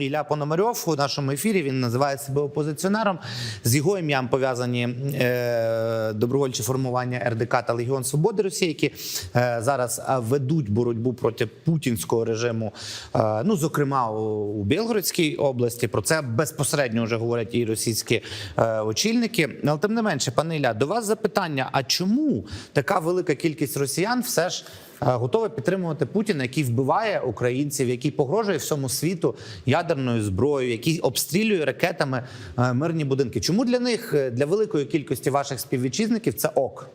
Ілля Пономарьов у нашому ефірі. Він називає себе опозиціонером. З його ім'ям пов'язані е, добровольчі формування РДК та Легіон Свободи Росії, які е, зараз е, ведуть боротьбу проти путінського режиму. Е, ну, зокрема, у, у Білгородській області. Про це безпосередньо вже говорять і російські е, очільники. Але тим не менше, пане Ілля, до вас запитання: а чому така велика кількість росіян все ж? е, Готова підтримувати Путіна, який вбиває українців, який погрожує всьому світу ядерною зброєю, який обстрілює ракетами е, мирні будинки. Чому для них, е, для великої кількості ваших співвітчизників, це ок?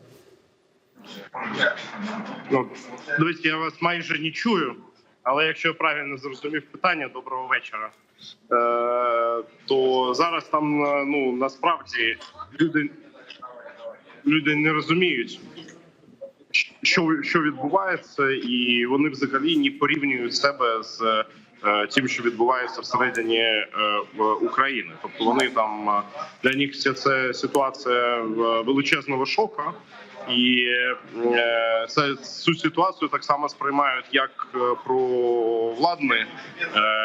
Ну, дивіться, я вас майже не чую, але якщо я правильно зрозумів питання, доброго вечора. Е, то зараз там е, ну насправді люди, люди не розуміють, що, що відбувається, і вони взагалі не порівнюють себе з тим, що відбувається всередині е, України. Тобто вони там е, для них вся ця ситуація е, величезного шоку. І е, це цю ситуацію так само сприймають як е, про владні е,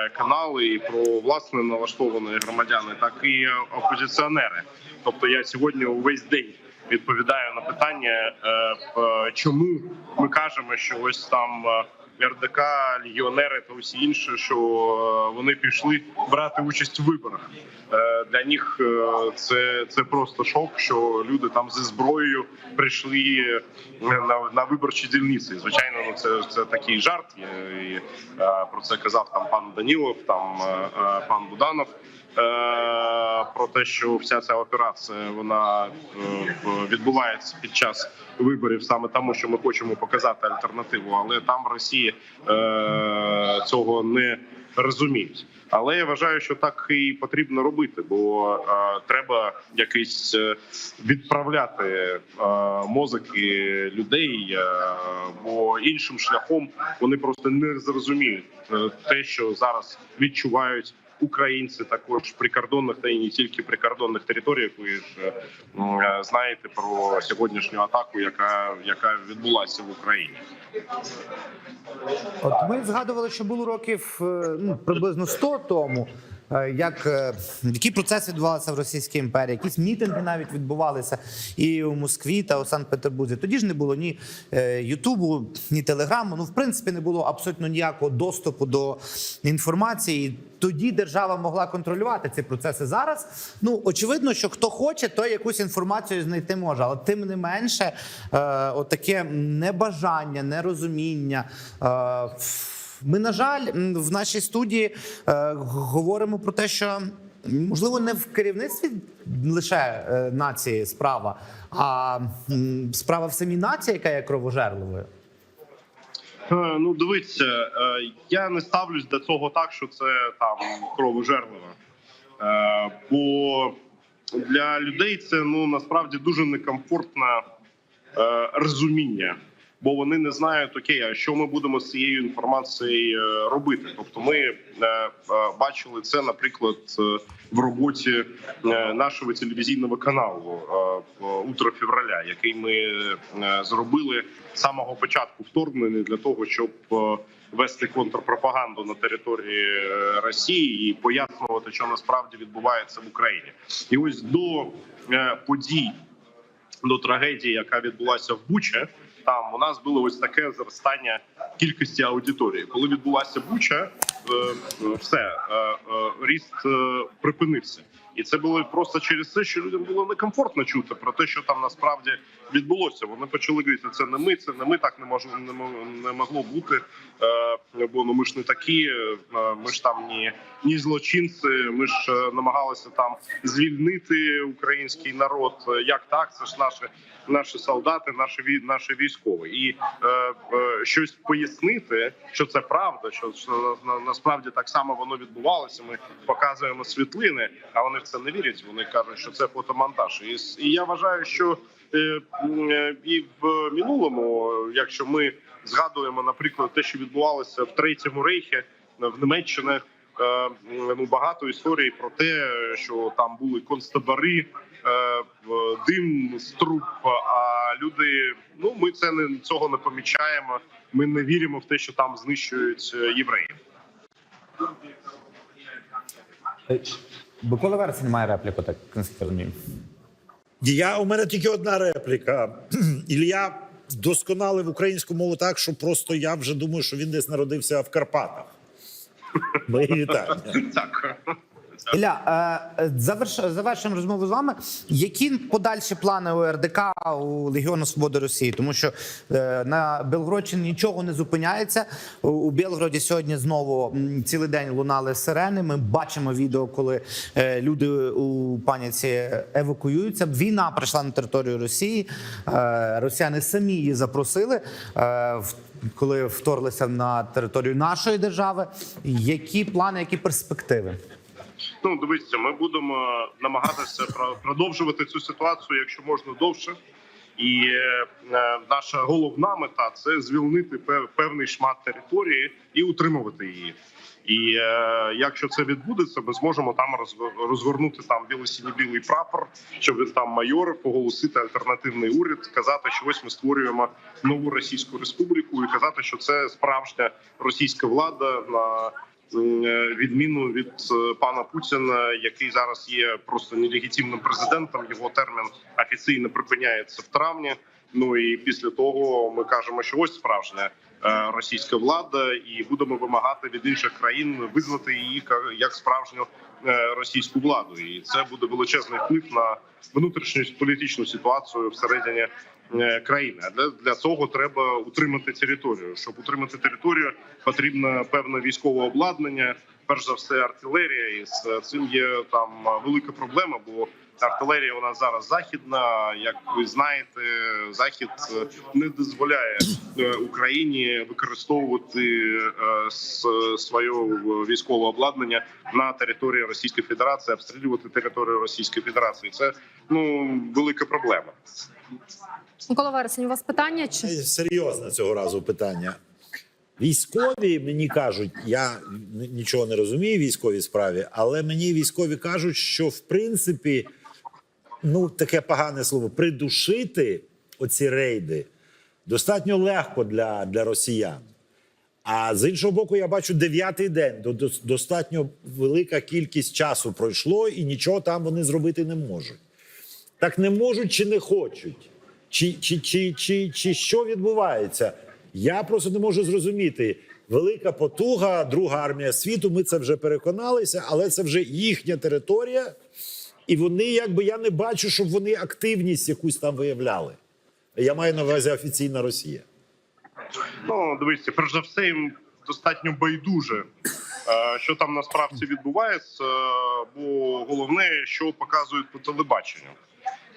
канали і про власне налаштовані громадяни, так і опозиціонери. Тобто я сьогодні увесь день відповідаю на питання, е, чому ми кажемо, що ось там. РДК, легіонери та усі інші, що е, вони пішли брати участь у виборах. Е, Для них е, це, це просто шок, що люди там зі зброєю прийшли на, на виборчі дільниці. Звичайно, ну це, це такий жарт. І, е, про це казав там пан Данілов, там пан Буданов. Е, Про те, що вся ця операція вона е, відбувається під час виборів, саме тому, що ми хочемо показати альтернативу, але там в Росії е, цього не розуміють. Але я вважаю, що так і потрібно робити, бо треба якось е, відправляти мозки людей, бо іншим шляхом вони просто не зрозуміють те, що зараз відчувають. Українці також прикордонних та і не тільки прикордонних територіях. Ви ж е, м, е, знаєте про сьогоднішню атаку, яка яка відбулася в Україні. От ми згадували, що було років е, ну, приблизно 100 тому. Е, Як е, які процеси відбувалися в Російській імперії, якісь мітинги навіть відбувалися і у Москві та у Санкт-Петербурзі. Тоді ж не було ні е, Ютубу, ні Телеграму. Ну, в принципі, не було абсолютно ніякого доступу до інформації. Тоді держава могла контролювати ці процеси. Зараз ну очевидно, що хто хоче, той якусь інформацію знайти може. Але тим не менше, отаке небажання, нерозуміння. Ми, на жаль, в нашій студії е, говоримо про те, що можливо не в керівництві лише е, нації справа, а справа в самій нації, яка є кровожерливою. Е, Ну, дивіться, я не ставлюсь до цього так, що це там кровожерливо. Е, Бо для людей це ну насправді дуже некомфортне розуміння, бо вони не знають, окей, а що ми будемо з цією інформацією е, робити. Тобто, ми е, е, бачили це, наприклад, в роботі нашого телевізійного каналу утро февраля, який ми зробили з самого початку вторгнення для того, щоб вести контрпропаганду на території Росії і пояснювати, що насправді відбувається в Україні, і ось до подій до трагедії, яка відбулася в Буча. Там у нас було ось таке зростання кількості аудиторії. Коли відбулася Буча, е, е, все е, ріст припинився, і це було просто через те, що людям було некомфортно чути про те, що там насправді відбулося. Вони почали говорити, це не ми, це не ми так не можу не, мо- не могло бути. Е, бо ну ми ж не такі, е, ми ж там ні, ні злочинці. Ми ж е, намагалися там звільнити український народ. Як так? Це ж наші наші солдати, наші наші військові, і е, щось пояснити, що це правда, що, що на, насправді так само воно відбувалося. Ми показуємо світлини, а вони це не вірять. Вони кажуть, що це фотомонтаж. І, я вважаю, що е, е, і в минулому, якщо ми згадуємо, наприклад, те, що відбувалося в третьому рейхі в Німеччині. е, Ну багато історій про те, що там були концтабори, е, дим з труб. А люди, ну ми це не цього не помічаємо. Ми не віримо в те, що там знищують е, євреїв. Микола Вересень має репліку, так наскільки розумію. Я у мене тільки одна репліка. Ілля досконалив українську мову так, що просто я вже думаю, що він десь народився в Карпатах. Мої вітання. Ілля, е, заверш, завершуємо розмову з вами. Які подальші плани у РДК у Легіону Свободи Росії? Тому що е, на Белгородщині нічого не зупиняється. У, Білгороді сьогодні знову цілий день лунали сирени. Ми бачимо відео, коли е, люди у паніці евакуюються. Війна прийшла на територію Росії. Росіяни самі її запросили. В- коли вторглися на територію нашої держави, які плани, які перспективи? Ну, дивіться, ми будемо намагатися про- продовжувати цю ситуацію, якщо можна довше. І е, наша головна мета це звільнити пев- певний шмат території і утримувати її. І е, якщо це відбудеться, ми зможемо там розгорнути там біло-сіні-білий прапор, щоб він там майор оголосити альтернативний уряд, казати, що ось ми створюємо нову російську республіку, і казати, що це справжня російська влада на відміну від е, пана Путіна, який зараз є просто нелегітимним президентом. Його термін офіційно припиняється в травні. Ну і після того ми кажемо, що ось справжня е, російська влада, і будемо вимагати від інших країн визнати її як справжню е, російську владу. І це буде величезний вплив на внутрішню політичну ситуацію всередині е, країни. А для, для цього треба утримати територію. Щоб утримати територію, потрібно певне військове обладнання. Перш за все, артилерія, і з цим є там велика проблема, бо артилерія у нас зараз західна. Як ви знаєте, захід е, не дозволяє е, Україні використовувати е, своє військове обладнання на території Російської Федерації, обстрілювати територію Російської Федерації. Це ну велика проблема. Микола Вересень, у вас питання чи Серйозне цього разу питання. Військові мені кажуть, я нічого не розумію в військовій справі, але мені військові кажуть, що в принципі, ну таке погане слово, придушити оці рейди достатньо легко для, для росіян. А з іншого боку, я бачу дев'ятий день. До- до- Достатньо велика кількість часу пройшло, і нічого там вони зробити не можуть. Так не можуть чи не хочуть? Чи, чи, чи, чи, чи що відбувається? Я просто не можу зрозуміти. Велика потуга, друга армія світу. Ми це вже переконалися, але це вже їхня територія, і вони, якби я не бачу, щоб вони активність якусь там виявляли. Я маю на увазі офіційна Росія. Ну, дивіться, перш за все, їм достатньо байдуже, е, що там насправді відбувається, е, бо головне, що показують по телебаченню.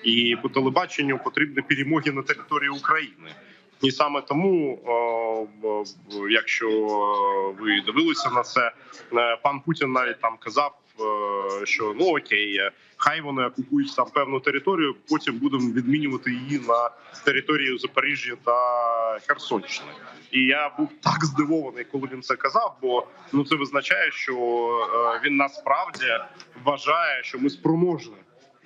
І по телебаченню потрібні перемоги на території України. І саме тому, е, якщо ви дивилися на це, пан Путін навіть там казав, що ну окей, е, хай вони окупують там певну територію, потім будемо відмінювати її на територію Запоріжжя та Херсонщини. І я був так здивований, коли він це казав. Бо ну це визначає, що е, він насправді вважає, що ми спроможні.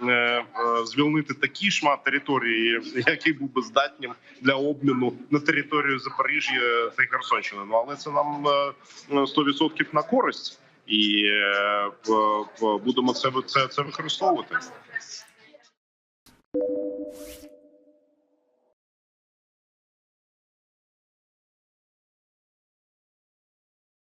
е, Звільнити такий шмат території, який був би здатнім для обміну на територію Запоріжжя та Херсонщини. Ну але це нам е, 100% на користь, і е, будемо це це, це використовувати.